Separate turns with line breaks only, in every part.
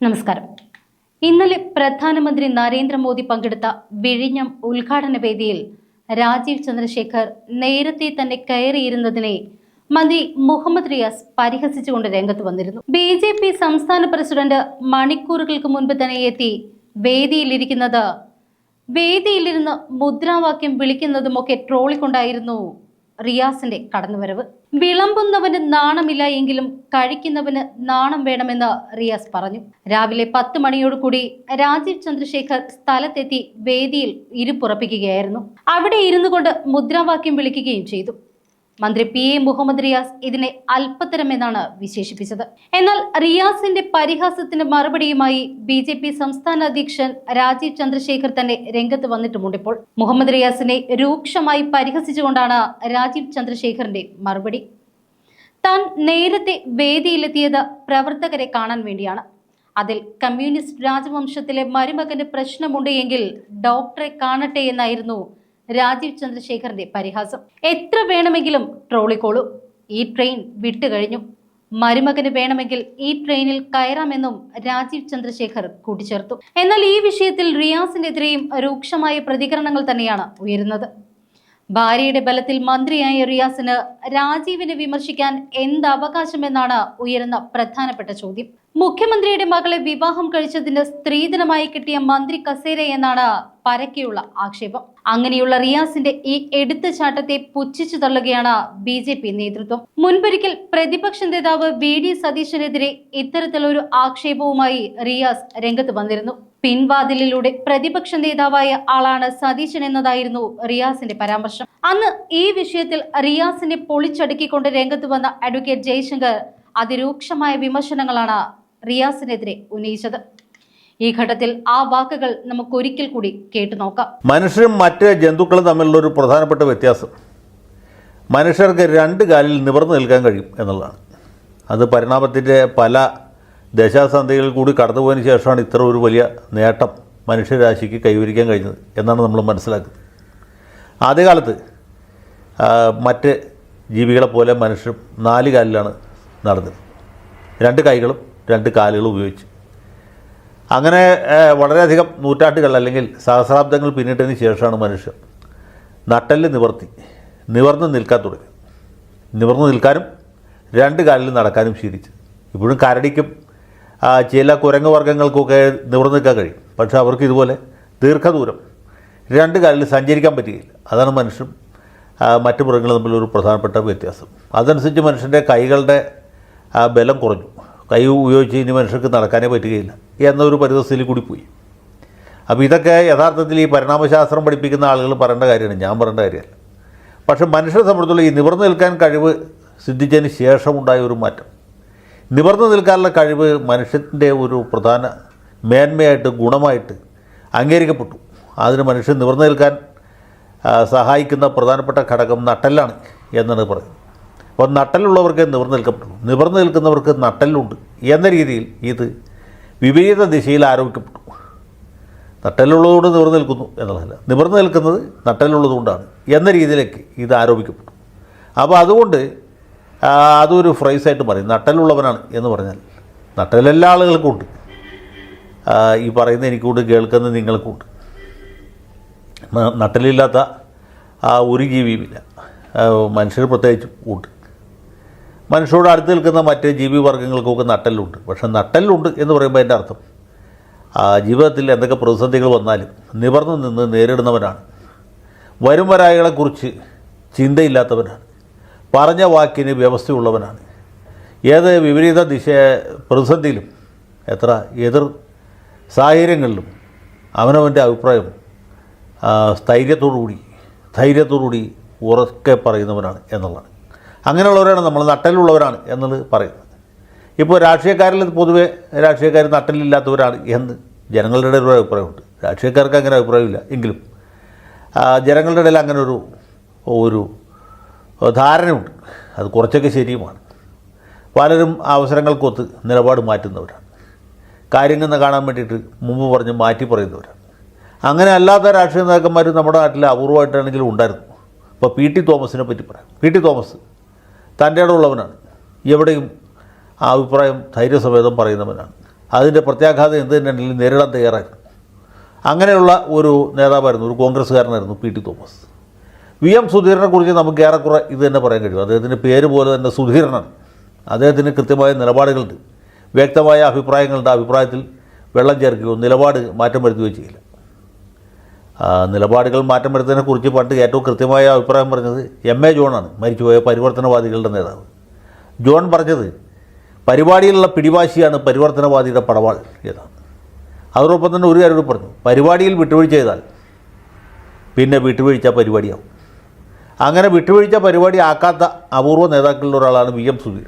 നമസ്കാരം. ഇന്നലെ പ്രധാനമന്ത്രി നരേന്ദ്രമോദി പങ്കെടുത്ത വിഴിഞ്ഞം ഉദ്ഘാടന വേദിയിൽ രാജീവ് ചന്ദ്രശേഖർ നേരത്തെ തന്നെ കയറിയിരുന്നതിനെ മന്ത്രി മുഹമ്മദ് റിയാസ് പരിഹസിച്ചുകൊണ്ട് രംഗത്ത് വന്നിരുന്നു. ബി ജെ പി സംസ്ഥാന പ്രസിഡന്റ് മണിക്കൂറുകൾക്ക് മുൻപ് തന്നെ എത്തി വേദിയിലിരിക്കുന്നത്. വേദിയിലിരുന്ന് മുദ്രാവാക്യം വിളിക്കുന്നതുമൊക്കെ ട്രോളിക്കൊണ്ടായിരുന്നു റിയാസിന്റെ കടന്നുവരവ്. വിളമ്പുന്നവന് നാണമില്ല എങ്കിലും കഴിക്കുന്നവന് നാണം വേണമെന്ന് റിയാസ് പറഞ്ഞു. രാവിലെ പത്ത് മണിയോടുകൂടി രാജീവ് ചന്ദ്രശേഖർ സ്ഥലത്തെത്തി വേദിയിൽ ഇരുപ്പുറപ്പിക്കുകയായിരുന്നു അവിടെ ഇരുന്നു കൊണ്ട് മുദ്രാവാക്യം വിളിക്കുകയും ചെയ്തു. മന്ത്രി പി എ മുഹമ്മദ് റിയാസ് ഇതിനെ അല്പത്തരമെന്നാണ് വിശേഷിപ്പിച്ചത്. എന്നാൽ റിയാസിന്റെ പരിഹാസത്തിന് മറുപടിയുമായി ബി ജെ പി സംസ്ഥാന അധ്യക്ഷൻ രാജീവ് ചന്ദ്രശേഖർ തന്നെ രംഗത്ത് വന്നിട്ടുമുണ്ട് ഇപ്പോൾ. മുഹമ്മദ് റിയാസിനെ രൂക്ഷമായി പരിഹസിച്ചുകൊണ്ടാണ് രാജീവ് ചന്ദ്രശേഖറിന്റെ മറുപടി. താൻ നേരത്തെ വേദിയിലെത്തിയത് പ്രവർത്തകരെ കാണാൻ വേണ്ടിയാണ്. അതിൽ കമ്മ്യൂണിസ്റ്റ് രാജവംശത്തിലെ മരുമകന്റെ പ്രശ്നമുണ്ട് എങ്കിൽ ഡോക്ടറെ കാണട്ടെ എന്നായിരുന്നു രാജീവ് ചന്ദ്രശേഖറിന്റെ പരിഹാസം. എത്ര വേണമെങ്കിലും ട്രോളിക്കോളൂ ഈ ട്രെയിൻ വിട്ടുകഴിഞ്ഞു മരുമകന് വേണമെങ്കിൽ ഈ ട്രെയിനിൽ കയറാമെന്നും രാജീവ് ചന്ദ്രശേഖർ കൂട്ടിച്ചേർത്തു. എന്നാൽ ഈ വിഷയത്തിൽ റിയാസിനെതിരെയും രൂക്ഷമായ പ്രതികരണങ്ങൾ തന്നെയാണ് ഉയരുന്നത്. ഭാര്യയുടെ ബലത്തിൽ മന്ത്രിയായ റിയാസിന് രാജീവിനെ വിമർശിക്കാൻ എന്ത് അവകാശമെന്നാണ് ഉയരുന്ന പ്രധാനപ്പെട്ട ചോദ്യം. മുഖ്യമന്ത്രിയുടെ മകളെ വിവാഹം കഴിച്ചതിന് സ്ത്രീധനമായി കിട്ടിയ മന്ത്രി കസേര എന്നാണ് പരക്കെയുള്ള ആക്ഷേപം. അങ്ങനെയുള്ള റിയാസിന്റെ ഈ എടുത്തുചാട്ടത്തെ പുച്ഛിച്ചു തള്ളുകയാണ് ബി ജെ പി നേതൃത്വം. മുൻപൊരിക്കൽ പ്രതിപക്ഷ നേതാവ് വി ഡി സതീശനെതിരെ ഇത്തരത്തിലൊരു ആക്ഷേപവുമായി റിയാസ് രംഗത്ത് വന്നിരുന്നു. പിൻവാതിലിലൂടെ പ്രതിപക്ഷ നേതാവായ ആളാണ് സതീശൻ എന്നതായിരുന്നു റിയാസിന്റെ പരാമർശം. അന്ന് ഈ വിഷയത്തിൽ റിയാസിനെ പൊളിച്ചടുക്കിക്കൊണ്ട് രംഗത്ത് വന്ന അഡ്വക്കേറ്റ് ജയശങ്കർ അതിരൂക്ഷമായ വിമർശനങ്ങളാണ് റിയാസിനെതിരെ ഉന്നയിച്ചത്. ഈ ഘട്ടത്തിൽ ആ വാക്കുകൾ നമുക്ക് ഒരിക്കൽ കൂടി കേട്ടു നോക്കാം.
മനുഷ്യരും മറ്റ് ജന്തുക്കളും തമ്മിലുള്ള ഒരു പ്രധാനപ്പെട്ട വ്യത്യാസം. മനുഷ്യർക്ക് രണ്ട് കാലിൽ നിവർന്നു നിൽക്കാൻ കഴിയും എന്നുള്ളതാണ്. അത് പരിണാമത്തിന്റെ പല ദശാസന്ധികളിൽ കൂടി കടന്നുപോയതിന് ശേഷമാണ് ഇത്ര ഒരു വലിയ നേട്ടം മനുഷ്യരാശിക്ക് കൈവരിക്കാൻ കഴിഞ്ഞത് എന്നാണ് നമ്മൾ മനസ്സിലാക്കുന്നത്. ആദ്യകാലത്ത് മറ്റ് ജീവികളെ പോലെ മനുഷ്യർ നാല് കാലിലാണ് നടന്നത്. രണ്ട് കൈകളും രണ്ട് കാലുകൾ ഉപയോഗിച്ച്. അങ്ങനെ വളരെയധികം നൂറ്റാണ്ടുകൾ അല്ലെങ്കിൽ സഹസ്രാബ്ദങ്ങൾ പിന്നിട്ടതിന് ശേഷമാണ് മനുഷ്യർ നട്ടൽ നിവർത്തി നിവർന്ന് നിൽക്കാൻ തുടങ്ങി. നിവർന്ന് നിൽക്കാനും രണ്ട് കാലിൽ നടക്കാനും ശീലിച്ചു ഇപ്പോഴും കരടിക്കും ചില കുരങ്ങ് വർഗങ്ങൾക്കൊക്കെ നിവർന്ന് നിൽക്കാൻ കഴിയും. പക്ഷേ അവർക്ക് ഇതുപോലെ ദീർഘദൂരം രണ്ട് കാലിൽ സഞ്ചരിക്കാൻ പറ്റുകയില്ല. അതാണ് മനുഷ്യൻ മറ്റ് മൃഗങ്ങൾ തമ്മിലൊരു പ്രധാനപ്പെട്ട വ്യത്യാസം. അതനുസരിച്ച് മനുഷ്യന്റെ കൈകളുടെ ബലം കുറഞ്ഞു. കൈ ഉപയോഗിച്ച് ഇനി മനുഷ്യർക്ക് നടക്കാനേ പറ്റുകയില്ല എന്നൊരു പരിതസ്ഥിതിയിൽ കൂടി പോയി. അപ്പോൾ ഇതൊക്കെ യഥാർത്ഥത്തിൽ ഈ പരിണാമശാസ്ത്രം പഠിപ്പിക്കുന്ന ആളുകൾ പറയേണ്ട കാര്യമാണ്. ഞാൻ പറയേണ്ട കാര്യമല്ല. പക്ഷെ മനുഷ്യരെ സംബന്ധിച്ചുള്ള ഈ നിവർന്നു നിൽക്കാൻ കഴിവ് സിദ്ധിച്ചതിന് ശേഷമുണ്ടായ ഒരു മാറ്റം. നിവർന്നു നിൽക്കാനുള്ള കഴിവ് മനുഷ്യന്റെ ഒരു പ്രധാന മേന്മയായിട്ട് ഗുണമായിട്ട് അംഗീകരിക്കപ്പെട്ടു. അതിന് മനുഷ്യൻ നിവർന്നു നിൽക്കാൻ സഹായിക്കുന്ന പ്രധാനപ്പെട്ട ഘടകം നട്ടെല്ലാണ് എന്നാണ് പറയുന്നത്. അപ്പോൾ നട്ടലുള്ളവർക്ക് നിവർന്ന് നിൽക്കപ്പെട്ടു നിവർന്ന് നിൽക്കുന്നവർക്ക് നട്ടലുണ്ട്. എന്ന രീതിയിൽ ഇത് വിപരീത ദിശയിൽ ആരോപിക്കപ്പെട്ടു. നട്ടലുള്ളതുകൊണ്ട് നിവർന്ന് നിൽക്കുന്നു എന്നുള്ളതല്ല. നിവർന്ന് നിൽക്കുന്നത് നട്ടലുള്ളതുകൊണ്ടാണ് എന്ന രീതിയിലേക്ക് ഇത് ആരോപിക്കപ്പെട്ടു. അപ്പോൾ അതുകൊണ്ട് അതൊരു ഫ്രൈസായിട്ട് പറയും. നട്ടലുള്ളവനാണ് എന്ന് പറഞ്ഞാൽ നട്ടലെല്ലാ ആളുകൾക്കും ഉണ്ട് ഈ പറയുന്ന എനിക്കുണ്ട് കേൾക്കുന്ന നിങ്ങൾക്കുണ്ട് ഉണ്ട് നട്ടലില്ലാത്ത ആ ഒരു ജീവിയുമില്ല. മനുഷ്യർ പ്രത്യേകിച്ചും ഉണ്ട്. മനുഷ്യരോട് അടുത്ത് നിൽക്കുന്ന മറ്റ് ജീവിവർഗങ്ങൾക്കൊക്കെ നട്ടലുണ്ട് പക്ഷെ നട്ടലുണ്ട് എന്ന് പറയുമ്പോൾ അതിന്റെ അർത്ഥം ജീവിതത്തിൽ എന്തൊക്കെ പ്രതിസന്ധികൾ വന്നാലും നിവർന്നു നിന്ന് നേരിടുന്നവനാണ്. വരും വരായികളെക്കുറിച്ച് ചിന്തയില്ലാത്തവനാണ്. പറഞ്ഞ വാക്കിന് വ്യവസ്ഥയുള്ളവനാണ്. ഏത് വിപരീത ദിശ പ്രതിസന്ധിയിലും എത്ര എതിർ സാഹചര്യങ്ങളിലും അവനവന്റെ അഭിപ്രായം സ്ഥൈര്യത്തോടുകൂടി ധൈര്യത്തോടുകൂടി ഉറക്കെ പറയുന്നവനാണ് എന്നുള്ളതാണ്. അങ്ങനെയുള്ളവരാണ് നമ്മൾ നട്ടലുള്ളവരാണ് എന്നുള്ളത് പറയുന്നത്. ഇപ്പോൾ രാഷ്ട്രീയക്കാരിൽ പൊതുവെ രാഷ്ട്രീയക്കാർ നട്ടലില്ലാത്തവരാണ് എന്ന് ജനങ്ങളുടെ ഇടയിൽ ഒരു അഭിപ്രായമുണ്ട്. രാഷ്ട്രീയക്കാർക്ക് അങ്ങനെ അഭിപ്രായമില്ല എങ്കിലും ജനങ്ങളുടെ ഇടയിൽ അങ്ങനെ ഒരു ഒരു ധാരണയുണ്ട്. അത് കുറച്ചൊക്കെ ശരിയുമാണ്. പലരും അവസരങ്ങൾക്കൊത്ത് നിലപാട് മാറ്റുന്നവരാണ്. കാര്യങ്ങൾ കാണാൻ വേണ്ടിയിട്ട് മുമ്പ് പറഞ്ഞ് മാറ്റി പറയുന്നവരാണ്. അങ്ങനെ അല്ലാത്ത രാഷ്ട്രീയ നേതാക്കന്മാർ നമ്മുടെ നാട്ടിൽ അപൂർവമായിട്ടാണെങ്കിലും ഉണ്ടായിരുന്നു. ഇപ്പോൾ പി ടി തോമസിനെ പറ്റി പറയാം. പി ടി തോമസ് തന്റെ ഇടമുള്ളവനാണ്. എവിടെയും ആ അഭിപ്രായം ധൈര്യസമേതം പറയുന്നവനാണ്. അതിന്റെ പ്രത്യാഘാതം എന്ത് തന്നെയാണെങ്കിലും നേരിടാൻ തയ്യാറായിരുന്നു. അങ്ങനെയുള്ള ഒരു നേതാവായിരുന്നു ഒരു കോൺഗ്രസ്സുകാരനായിരുന്നു P T Thomas. V M സുധീരനെക്കുറിച്ച് നമുക്ക് ഏറെക്കുറെ ഇത് തന്നെ പറയാൻ കഴിയും. അദ്ദേഹത്തിന്റെ പേര് പോലെ തന്നെ സുധീരനാണ്. അദ്ദേഹത്തിന് കൃത്യമായ നിലപാടുകളുണ്ട്. വ്യക്തമായ അഭിപ്രായങ്ങളുടെ അഭിപ്രായത്തിൽ വെള്ളം ചേർക്കുകയോ നിലപാട് മാറ്റം വരുത്തുകയോ ചെയ്യില്ല. നിലപാടുകൾ മാറ്റം വരുത്തതിനെക്കുറിച്ച് കുറിച്ച് പണ്ട് ഏറ്റവും കൃത്യമായ അഭിപ്രായം പറഞ്ഞത് എം എ ജോണാണ് മരിച്ചുപോയ പരിവർത്തനവാദികളുടെ നേതാവ്. ജോൺ പറഞ്ഞത് പരിപാടിയിലുള്ള പിടിവാശിയാണ് പരിവർത്തനവാദിയുടെ പടവാൾ എന്നാണ്. അതോടൊപ്പം തന്നെ ഒരു കാര്യം പറഞ്ഞു. പരിപാടിയിൽ വിട്ടുവീഴ്ച ചെയ്താൽ പിന്നെ വിട്ടുവീഴ്ച പരിപാടിയാവും. അങ്ങനെ വിട്ടുവീഴ്ച പരിപാടി ആക്കാത്ത അപൂർവ നേതാക്കളിൽ ഒരാളാണ് വി എം സുധീർ.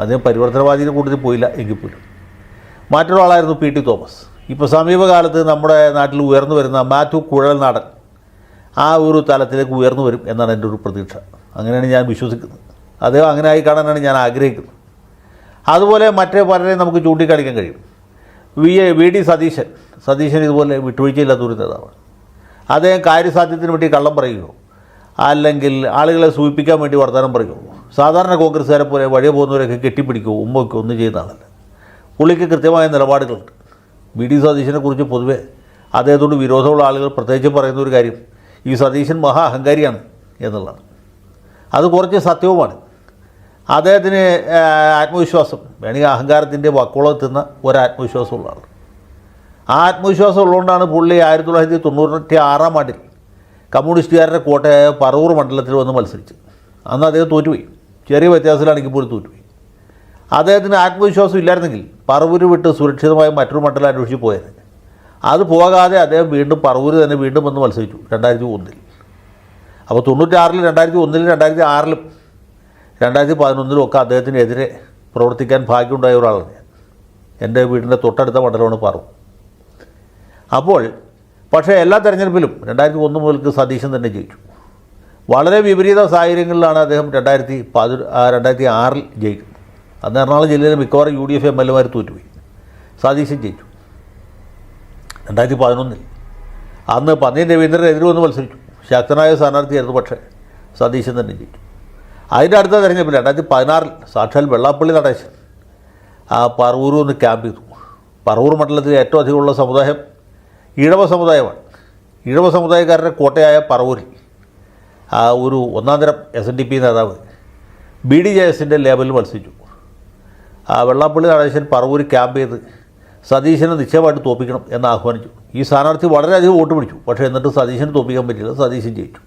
അദ്ദേഹം പരിവർത്തനവാദിയുടെ കൂട്ടത്തിൽ പോയില്ല എങ്കിൽ പോലും. മറ്റൊരാളായിരുന്നു പി ടി തോമസ്. ഇപ്പോൾ സമീപകാലത്ത് നമ്മുടെ നാട്ടിൽ ഉയർന്നു വരുന്ന മാത്യു കുഴൽനാടൻ ആ ഒരു തലത്തിലേക്ക് ഉയർന്നു വരും എന്നാണ് എന്റെ ഒരു പ്രതീക്ഷ. അങ്ങനെയാണ് ഞാൻ വിശ്വസിക്കുന്നത്. അദ്ദേഹം അങ്ങനെ ആയി കാണാനാണ് ഞാൻ ആഗ്രഹിക്കുന്നത്. അതുപോലെ മറ്റേ പലരെയും നമുക്ക് ചൂണ്ടിക്കാണിക്കാൻ കഴിയും. V A V D Satheesan. Satheesan ഇതുപോലെ വിട്ടുവീഴ്ചയില്ലാത്ത ഒരു നേതാവാണ്. അദ്ദേഹം കാര്യസാധ്യത്തിന് വേണ്ടി കള്ളം പറയുകയോ അല്ലെങ്കിൽ ആളുകളെ സൂചിപ്പിക്കാൻ വേണ്ടി വർത്തമാനം പറയുകയോ സാധാരണ കോൺഗ്രസ്സുകാരെ പോലെ വഴിയെ പോകുന്നവരൊക്കെ കെട്ടിപ്പിടിക്കുകയോ ഉമ്മയ്ക്കോ ഒന്നും ചെയ്യുന്ന ആളല്ല. പുള്ളിക്ക് കൃത്യമായ നിലപാടുകളുണ്ട്. വി ഡി സതീശനെ കുറിച്ച് പൊതുവെ അദ്ദേഹത്തോട് വിരോധമുള്ള ആളുകൾ പ്രത്യേകിച്ച് പറയുന്ന ഒരു കാര്യം ഈ സതീശൻ മഹാ അഹങ്കാരിയാണ് എന്നുള്ളതാണ്. അത് കുറച്ച് സത്യവുമാണ്. അദ്ദേഹത്തിന് ആത്മവിശ്വാസം വേണമെങ്കിൽ അഹങ്കാരത്തിന്റെ വക്കോളത്തുന്ന ഒരു ആത്മവിശ്വാസമുള്ള ആൾ ആ ആത്മവിശ്വാസം ഉള്ളതുകൊണ്ടാണ് പുള്ളി ആയിരത്തി തൊള്ളായിരത്തി തൊണ്ണൂറ്റി ആറാം ആണ്ടിൽ കമ്മ്യൂണിസ്റ്റുകാരുടെ കോട്ടയായ പറവൂർ മണ്ഡലത്തിൽ വന്ന് മത്സരിച്ചത്. അന്ന് അദ്ദേഹം തോറ്റുപോയി. ചെറിയ വ്യത്യാസത്തിലാണെങ്കിൽ പോലും തോറ്റുപോയി. അദ്ദേഹത്തിന് ആത്മവിശ്വാസം ഇല്ലായിരുന്നെങ്കിൽ പറവൂര് വിട്ട് സുരക്ഷിതമായി മറ്റൊരു മണ്ഡലം അന്വേഷിച്ച് പോയത്. അത് പോകാതെ അദ്ദേഹം വീണ്ടും പറവൂര് തന്നെ വീണ്ടും വന്ന് മത്സരിച്ചു രണ്ടായിരത്തി ഒന്നിൽ അപ്പോൾ തൊണ്ണൂറ്റാറിൽ രണ്ടായിരത്തി ഒന്നിലും രണ്ടായിരത്തി ആറിലും രണ്ടായിരത്തി പതിനൊന്നിലും ഒക്കെ അദ്ദേഹത്തിനെതിരെ പ്രവർത്തിക്കാൻ ഭാഗ്യമുണ്ടായ ഒരാളാണ് ഞാൻ. എന്റെ വീടിന്റെ തൊട്ടടുത്ത മണ്ഡലമാണ് പറവൂർ അപ്പോൾ പക്ഷേ എല്ലാ തെരഞ്ഞെടുപ്പിലും രണ്ടായിരത്തി ഒന്ന് മുതൽക്ക് സതീശൻ തന്നെ ജയിച്ചു. വളരെ വിപരീത സാഹചര്യങ്ങളിലാണ് അദ്ദേഹം രണ്ടായിരത്തി പതി രണ്ടായിരത്തി ആറിൽ ജയിക്കുന്നത്. അന്ന് എറണാകുളം ജില്ലയിലെ മിക്കവാറും U D F M L എമാർ തോറ്റുപോയി. സതീശൻ ജയിച്ചു. രണ്ടായിരത്തി പതിനൊന്നിൽ. അന്ന് പന്നീൻ രവീന്ദ്രനെതിരെ വന്ന് മത്സരിച്ചു. ശക്തനായ സ്ഥാനാർത്ഥിയായിരുന്നു പക്ഷേ സതീശൻ തന്നെ ജയിച്ചു. അതിന്റെ അടുത്ത തെരഞ്ഞെടുപ്പിൽ രണ്ടായിരത്തി പതിനാറിൽ സാക്ഷാൽ വെള്ളാപ്പള്ളി നടേശൻ ആ പറവൂർ ഒന്ന് ക്യാമ്പ് ചെയ്തു. പറവൂർ മണ്ഡലത്തിൽ ഏറ്റവും അധികമുള്ള സമുദായം ഈഴവ സമുദായമാണ്. ഈഴവ സമുദായക്കാരുടെ കോട്ടയായ പറവൂരിൽ. ആ ഒരു ഒന്നാം തരം എസ് എൻ ഡി പി നേതാവ് ബി ഡി ജെ എസിന്റെ ലേബലിൽ മത്സരിച്ചു. വെള്ളാപ്പള്ളി നടേശൻ പറവൂർ ക്യാമ്പ് ചെയ്ത് സതീശനെ നിശ്ചയമായിട്ട് തോപ്പിക്കണം എന്ന് ആഹ്വാനിച്ചു. ഈ സ്ഥാനാർത്ഥി വളരെയധികം വോട്ട് പിടിച്ചു. പക്ഷേ എന്നിട്ട് സതീശനെ തോപ്പിക്കാൻ പറ്റില്ല സതീശൻ ജയിച്ചു.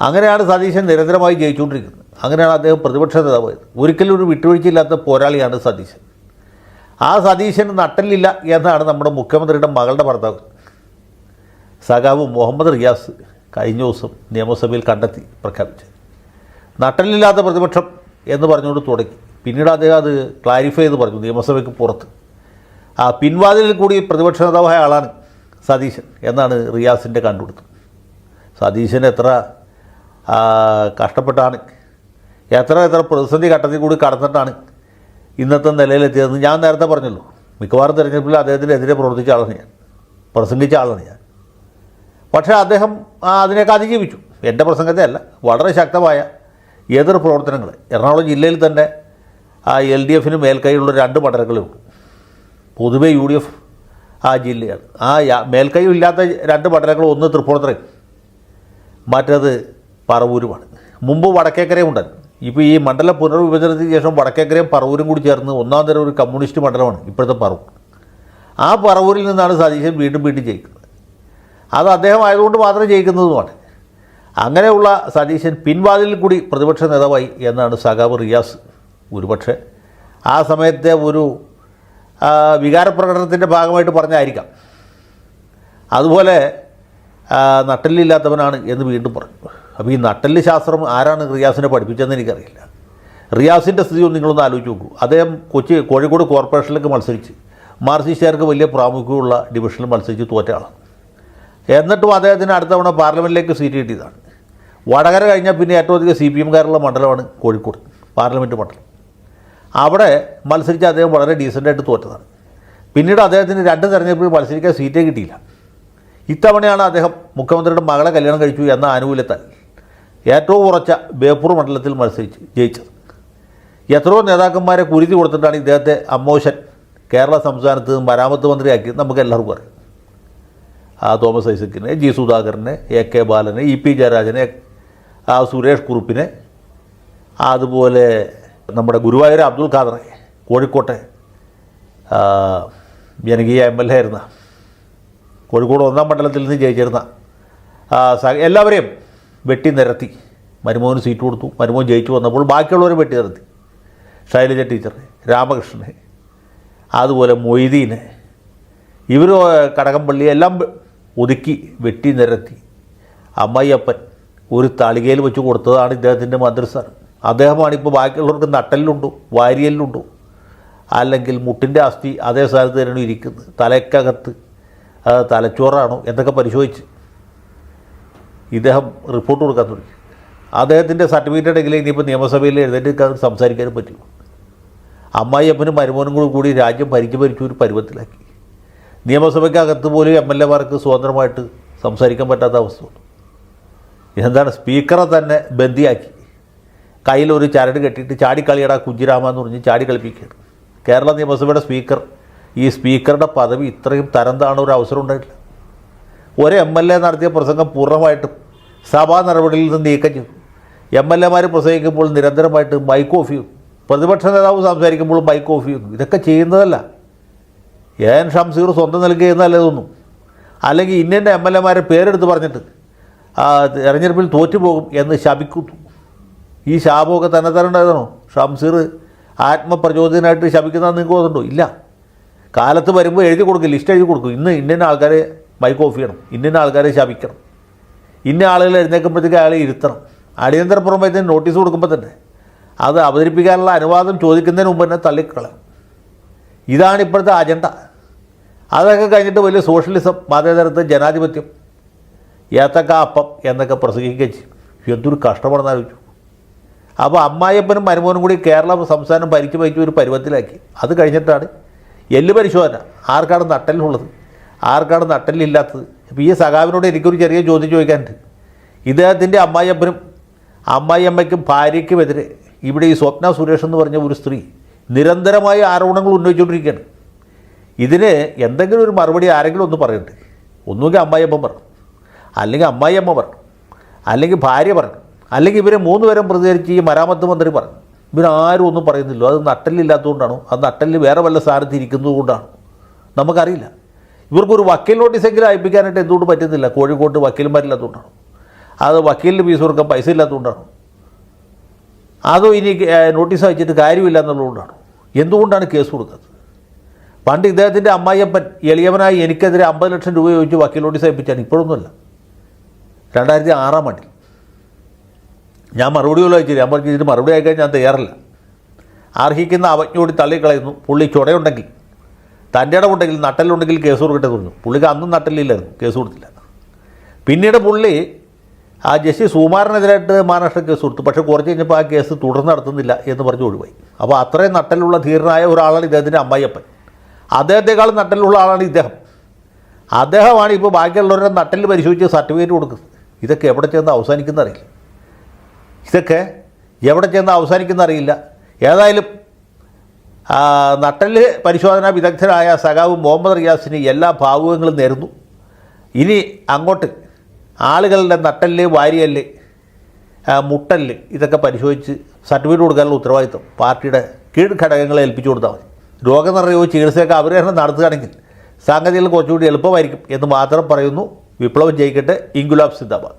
അങ്ങനെയാണ് സതീശൻ നിരന്തരമായി ജയിച്ചുകൊണ്ടിരിക്കുന്നത്. അങ്ങനെയാണ് അദ്ദേഹം പ്രതിപക്ഷ നേതാവായത് ഒരിക്കലും ഒരു വിട്ടുവീഴ്ചയില്ലാത്ത പോരാളിയാണ് സതീശൻ. ആ സതീശന് നട്ടലില്ല എന്നാണ് നമ്മുടെ മുഖ്യമന്ത്രിയുടെ മകളുടെ ഭർത്താവ്. സഖാവ് മുഹമ്മദ് റിയാസ് കഴിഞ്ഞ ദിവസം നിയമസഭയിൽ കണ്ടെത്തി പ്രഖ്യാപിച്ചത്. നട്ടലില്ലാത്ത പ്രതിപക്ഷം എന്ന് പറഞ്ഞുകൊണ്ട് തുടങ്ങി. പിന്നീട് അദ്ദേഹം അത് ക്ലാരിഫൈ ചെയ്ത് പറഞ്ഞു നിയമസഭയ്ക്ക് പുറത്ത്. ആ പിൻവാതിലിൽ കൂടി പ്രതിപക്ഷ നേതാവായ ആളാണ് സതീശൻ എന്നാണ് റിയാസിന്റെ കണ്ടുപിടുത്തം. സതീശൻ എത്ര കഷ്ടപ്പെട്ടാണ് എത്ര എത്ര പ്രതിസന്ധി ഘട്ടത്തിൽ കൂടി കടന്നിട്ടാണ് ഇന്നത്തെ നിലയിലെത്തിയതെന്ന് ഞാൻ നേരത്തെ പറഞ്ഞല്ലോ. മിക്കവാറും തിരഞ്ഞെടുപ്പിൽ അദ്ദേഹത്തിനെതിരെ പ്രവർത്തിച്ച ആളാണ് ഞാൻ പ്രസംഗിച്ച ആളാണ് ഞാൻ. പക്ഷേ അദ്ദേഹം അതിനേക്കാൾ അതിജീവിച്ചു. എന്റെ പ്രസംഗത്തെ അല്ല വളരെ ശക്തമായ എതിർ പ്രവർത്തനങ്ങൾ എറണാകുളം ജില്ലയിൽ തന്നെ ആ എൽ ഡി എഫിന് മേൽക്കൈയുള്ള രണ്ട് മണ്ഡലങ്ങളേ ഉള്ളൂ പൊതുവെ യു ഡി എഫ് ആ ജില്ലയാണ്. ആ മേൽക്കൈ ഇല്ലാത്ത രണ്ട് മണ്ഡലങ്ങൾ ഒന്ന് തൃപ്പൂണിത്തുറയും മറ്റത് പറവൂരുമാണ്. മുമ്പ് വടക്കേക്കരയും ഉണ്ടായിരുന്നു ഇപ്പോൾ ഈ മണ്ഡല പുനർവിഭജനത്തിന് ശേഷം വടക്കേക്കരയും പറവൂരും കൂടി ചേർന്ന് ഒന്നാം തരം ഒരു കമ്മ്യൂണിസ്റ്റ് മണ്ഡലമാണ് ഇപ്പോഴത്തെ പറവൂർ. ആ പറവൂരിൽ നിന്നാണ് സതീശൻ വീണ്ടും വീണ്ടും ജയിക്കുന്നത്. അത് അദ്ദേഹം ആയതുകൊണ്ട് മാത്രം ജയിക്കുന്നതുമാണ്. അങ്ങനെയുള്ള സതീശൻ പിൻവാതിലിൽ കൂടി പ്രതിപക്ഷ നേതാവായി എന്നാണ് സഖാവ് റിയാസ് ഒരുപക്ഷെ ആ സമയത്തെ ഒരു വികാരപ്രകടനത്തിന്റെ ഭാഗമായിട്ട് പറഞ്ഞായിരിക്കാം. അതുപോലെ നട്ടല്ലില്ലാത്തവനാണ് എന്ന് വീണ്ടും പറഞ്ഞു അപ്പോൾ ഈ നട്ടൽ ശാസ്ത്രം ആരാണ് റിയാസിനെ പഠിപ്പിച്ചതെന്ന് എനിക്കറിയില്ല. റിയാസിന്റെ സ്ഥിതി ഒന്ന് നിങ്ങളൊന്ന് ആലോചിച്ച് നോക്കൂ. അദ്ദേഹം കൊച്ചി കോഴിക്കോട് കോർപ്പറേഷനിലേക്ക് മത്സരിച്ച് മാർസിസ്റ്റുകാർക്ക് വലിയ പ്രാമുഖ്യമുള്ള ഡിവിഷനിൽ മത്സരിച്ച് തോറ്റ ആളാണ്. എന്നിട്ടും അദ്ദേഹത്തിന് അടുത്ത തവണ പാർലമെന്റിലേക്ക് സീറ്റ് കിട്ടിയതാണ്. വടകര കഴിഞ്ഞാൽ പിന്നെ ഏറ്റവും അധികം സി പി എംകാരുള്ള മണ്ഡലമാണ് കോഴിക്കോട് പാർലമെന്റ് മണ്ഡലം. അവിടെ മത്സരിച്ച് അദ്ദേഹം വളരെ ഡീസന്റായിട്ട് തോറ്റതാണ്. പിന്നീട് അദ്ദേഹത്തിന് രണ്ട് തെരഞ്ഞെടുപ്പിൽ മത്സരിക്കാൻ സീറ്റേ കിട്ടിയില്ല. ഇത്തവണയാണ് അദ്ദേഹം മുഖ്യമന്ത്രിയുടെ മകളെ കല്യാണം കഴിച്ചു എന്ന ആനുകൂല്യത്താൽ ഏറ്റവും ഉറച്ച ബേപ്പൂർ മണ്ഡലത്തിൽ മത്സരിച്ച് ജയിച്ചത്. എത്രയോ നേതാക്കന്മാരെ കുരുതി കൊടുത്തിട്ടാണ് ഇദ്ദേഹത്തെ അമ്മോശൻ കേരള സംസ്ഥാനത്ത് മരാമത്ത് മന്ത്രിയാക്കി നമുക്ക് എല്ലാവർക്കും അറിയാം. ആ തോമസ് ഐസക്കിനെ ജി സുധാകരനെ എ കെ ബാലനെ ഇ പി ജയരാജനെ ആ സുരേഷ് കുറുപ്പിനെ അതുപോലെ നമ്മുടെ ഗുരുവായൂർ അബ്ദുൽ ഖാദറെ കോഴിക്കോട്ടെ ജനകീയ എം എൽ എ ആയിരുന്ന. കോഴിക്കോട് ഒന്നാം മണ്ഡലത്തിൽ നിന്ന് ജയിച്ചിരുന്ന. എല്ലാവരെയും വെട്ടി നിരത്തി. മരുമോന് സീറ്റ് കൊടുത്തു. മരുമോൻ ജയിച്ചു വന്നപ്പോൾ ബാക്കിയുള്ളവരെ വെട്ടി നിരത്തി. ശൈലജ ടീച്ചറെ രാമകൃഷ്ണനെ അതുപോലെ മൊയ്തീനെ. ഇവർ കടകംപള്ളി എല്ലാം ഒതുക്കി വെട്ടി നിരത്തി. അമ്മയ്യപ്പൻ ഒരു തളികയിൽ വെച്ച് കൊടുത്തതാണ് ഇദ്ദേഹത്തിന്റെ മന്ത്രിസ്ഥാനം അദ്ദേഹമാണ് ഇപ്പോൾ ബാക്കിയുള്ളവർക്ക് നട്ടലിലുണ്ടോ വാരിയലിലുണ്ടോ. അല്ലെങ്കിൽ മുട്ടിന്റെ അസ്ഥി അതേ സ്ഥാനത്ത് തന്നെയാണ് ഇരിക്കുന്നത്. തലയ്ക്കകത്ത് അത് തലച്ചോറാണോ എന്നൊക്കെ പരിശോധിച്ച് ഇദ്ദേഹം റിപ്പോർട്ട് കൊടുക്കാൻ തുടങ്ങി. അദ്ദേഹത്തിന്റെ സർട്ടിഫിക്കറ്റ് ഉണ്ടെങ്കിൽ ഇനിയിപ്പോൾ നിയമസഭയിൽ എഴുന്നേറ്റ് സംസാരിക്കാനും പറ്റില്ല അമ്മായി അപ്പനും മരുമോനും കൂടി കൂടി രാജ്യം ഭരിച്ചു ഭരിച്ചു ഒരു പരുവത്തിലാക്കി. നിയമസഭയ്ക്കകത്ത് പോലും എം എൽ എമാർക്ക് സ്വതന്ത്രമായിട്ട് സംസാരിക്കാൻ പറ്റാത്ത അവസ്ഥ എന്താണ് സ്പീക്കറെ തന്നെ ബന്ദിയാക്കി. കയ്യിൽ ഒരു ചരട് കെട്ടിയിട്ട് ചാടിക്കളിയടാ കുഞ്ചിരാമ എന്ന് പറഞ്ഞ് ചാടി കളിപ്പിക്കുകയാണ് കേരള നിയമസഭയുടെ സ്പീക്കർ ഈ സ്പീക്കറുടെ പദവി ഇത്രയും തരം താണ ഒരു അവസരം ഉണ്ടായിട്ടില്ല. ഒരു എം എൽ എ നടത്തിയ പ്രസംഗം പൂർണമായിട്ടും സഭാ നടപടിയിൽ നിന്ന് നീക്കം ചെയ്തു. എം എൽ എമാർ പ്രസംഗിക്കുമ്പോൾ നിരന്തരമായിട്ട് മൈക്ക് ഓഫ് ചെയ്യും പ്രതിപക്ഷ നേതാവ് സംസാരിക്കുമ്പോൾ മൈക്ക് ഓഫ് ചെയ്യുന്നു. ഇതൊക്കെ ചെയ്യുന്നതല്ല. എൻ ഷംസീർ സ്വന്തം നൽകിയെന്നല്ല ഇതൊന്നും അല്ലെങ്കിൽ ഇന്ന എം എൽ എമാരെ പേരെടുത്ത് പറഞ്ഞിട്ട് തെരഞ്ഞെടുപ്പിൽ തോറ്റുപോകും എന്ന് ശപിക്കുന്നു. ഈ ശാപമൊക്കെ തന്നെ തരേണ്ടതാണോ? ഷംസീർ ആത്മപ്രചോദനായിട്ട് ശപിക്കുന്നതെന്ന് നിങ്ങൾക്ക് തോന്നുന്നുണ്ടോ? ഇല്ല. കാലത്ത് വരുമ്പോൾ എഴുതി കൊടുക്കും ലിസ്റ്റ് എഴുതി കൊടുക്കും. ഇന്ന് ഇന്ന ആൾക്കാരെ മൈക്ക് ഓഫ് ചെയ്യണം. ഇന്ന ആൾക്കാരെ ശപിക്കണം. ഇന്ന ആളുകൾ എഴുന്നേൽക്കുമ്പോഴത്തേക്ക് അയാളെ ഇരുത്തണം. അടിയന്തര പുറമേത്തിന് നോട്ടീസ് കൊടുക്കുമ്പോൾ തന്നെ അത് അവതരിപ്പിക്കാനുള്ള അനുവാദം ചോദിക്കുന്നതിന് മുമ്പ് തന്നെ തള്ളിക്കളയും. ഇതാണ് ഇപ്പോഴത്തെ അജണ്ട അതൊക്കെ കഴിഞ്ഞിട്ട് വലിയ സോഷ്യലിസം മതേതരത്വം ജനാധിപത്യം ഏത്തക്ക അപ്പം എന്നൊക്കെ പ്രസംഗിക്കുകയും ചെയ്യും. എന്തൊരു കഷ്ടമാണെന്ന് ആലോചിച്ചു. അപ്പോൾ അമ്മായിയപ്പനും മരുമോനും കൂടി കേരള സംസ്ഥാനം ഭരിച്ചു ഭരിച്ചു ഒരു പരുവത്തിലാക്കി. അത് കഴിഞ്ഞിട്ടാണ് എല്ല് പരിശോധന. ആർക്കാണ് നട്ടലിനുള്ളത് ആർക്കാണ് നട്ടലില്ലാത്തത് ഇപ്പോൾ ഈ സഖാവിനോട് എനിക്കൊരു ചെറിയ ചോദ്യം ചോദിക്കാനുണ്ട്. ഇദ്ദേഹത്തിന്റെ അമ്മായിയപ്പനും അമ്മായിയമ്മയ്ക്കും ഭാര്യയ്ക്കുമെതിരെ ഇവിടെ ഈ സ്വപ്ന സുരേഷ് എന്ന് പറഞ്ഞ ഒരു സ്ത്രീ നിരന്തരമായ ആരോപണങ്ങൾ ഉന്നയിച്ചുകൊണ്ടിരിക്കുകയാണ്. ഇതിന് എന്തെങ്കിലും ഒരു മറുപടി ആരെങ്കിലും ഒന്ന് പറയുന്നുണ്ട് ഒന്നുകിൽ അമ്മായിയമ്മ പറഞ്ഞു അല്ലെങ്കിൽ അമ്മായിയമ്മ പറഞ്ഞു അല്ലെങ്കിൽ ഭാര്യ പറഞ്ഞു അല്ലെങ്കിൽ ഇവരെ മൂന്ന് പേരും പ്രതികരിച്ച് ഈ മരാമത്ത് മന്ത്രി പറഞ്ഞു. ഇവരാരും ഒന്നും പറയുന്നില്ല. അത് നട്ടലില്ലാത്തതുകൊണ്ടാണോ? അത് നട്ടലിൽ വേറെ വല്ല സ്ഥാനത്ത് ഇരിക്കുന്നതുകൊണ്ടാണ്? നമുക്കറിയില്ല. ഇവർക്കൊരു വക്കീൽ നോട്ടീസെങ്കിലും അയപ്പിക്കാനായിട്ട് എന്തുകൊണ്ട് പറ്റുന്നില്ല? കോഴിക്കോട്ട് വക്കീൽമാരില്ലാത്തതുകൊണ്ടാണ് അത് വക്കീലിന് ഫീസ് കൊടുക്കാൻ പൈസ ഇല്ലാത്തതുകൊണ്ടാണ്? അതോ ഇനി നോട്ടീസ് അയച്ചിട്ട് കാര്യമില്ല എന്നുള്ളതുകൊണ്ടാണ്? എന്തുകൊണ്ടാണ് കേസ് കൊടുക്കുന്നത് പണ്ട് ഇദ്ദേഹത്തിന്റെ അമ്മായിയപ്പൻ എളിയവനായി എനിക്കെതിരെ അമ്പത് ലക്ഷം രൂപ ചോദിച്ച് വക്കീൽ നോട്ടീസ് അയപ്പിച്ചാണ്. ഇപ്പോഴൊന്നുമല്ല. രണ്ടായിരത്തി ആറാം ആണ്ടിൽ. ഞാൻ മറുപടി പോലും അയച്ചില്ല. ഞാൻ പറഞ്ഞു ഇതിന് മറുപടി അയക്കാൻ ഞാൻ തയ്യാറല്ല. അർഹിക്കുന്ന അവജ്ഞയോട് തള്ളിക്കളയുന്നു. പുള്ളി ചുടയുണ്ടെങ്കിൽ തന്റെ ഇടമുണ്ടെങ്കിൽ നട്ടലുണ്ടെങ്കിൽ കേസ് കൊടുക്കട്ടെ പറഞ്ഞു. പുള്ളിക്ക് അന്നും നട്ടലില്ലായിരുന്നു കേസ് കൊടുത്തില്ല പിന്നീട് പുള്ളി ആ ജസ്റ്റിസ് സുകുമാരനെതിരായിട്ട് മഹാരാഷ്ട്ര കേസ് കൊടുത്തു. പക്ഷേ കുറച്ച് കഴിഞ്ഞപ്പോൾ ആ കേസ് തുടർന്ന് നടത്തുന്നില്ല എന്ന് പറഞ്ഞ് ഒഴിവായി. അപ്പോൾ അത്രയും നട്ടലുള്ള ധീരനായ ഒരാളാണ് ഇദ്ദേഹത്തിന്റെ അമ്മായിയപ്പൻ. അദ്ദേഹത്തെക്കാളും നട്ടലുള്ള ആളാണ് ഇദ്ദേഹം. അദ്ദേഹമാണ് ഇപ്പോൾ ബാക്കിയുള്ളവരുടെ നട്ടൽ പരിശോധിച്ച് സർട്ടിഫിക്കറ്റ് കൊടുക്കുന്നത്. ഇതൊക്കെ എവിടെ ചെന്ന് അവസാനിക്കുന്ന അറിയില്ല. ഇതൊക്കെ എവിടെ ചെന്ന് അവസാനിക്കുന്ന അറിയില്ല. ഏതായാലും നട്ടൽ പരിശോധനാ വിദഗ്ധരായ സഖാവ് മുഹമ്മദ് റിയാസിന് എല്ലാ ഭാവുകങ്ങളും നേരുന്നു. ഇനി അങ്ങോട്ട് ആളുകളുടെ നട്ടൽ വാരിയൽ മുട്ടൽ ഇതൊക്കെ പരിശോധിച്ച് സർട്ടിഫിക്കറ്റ് കൊടുക്കാനുള്ള ഉത്തരവാദിത്വം പാർട്ടിയുടെ കീഴ്ഘടകങ്ങളെ ഏൽപ്പിച്ചു കൊടുത്താൽ മതി. രോഗനിർണയവും ചികിത്സയൊക്കെ അവർ തന്നെ നടത്തുകയാണെങ്കിൽ സംഗതികൾ കുറച്ചുകൂടി എളുപ്പമായിരിക്കും എന്ന് മാത്രം പറയുന്നു വിപ്ലവം ജയിക്കട്ടെ ഇൻഗുലാബ് സിന്ദാബാദ്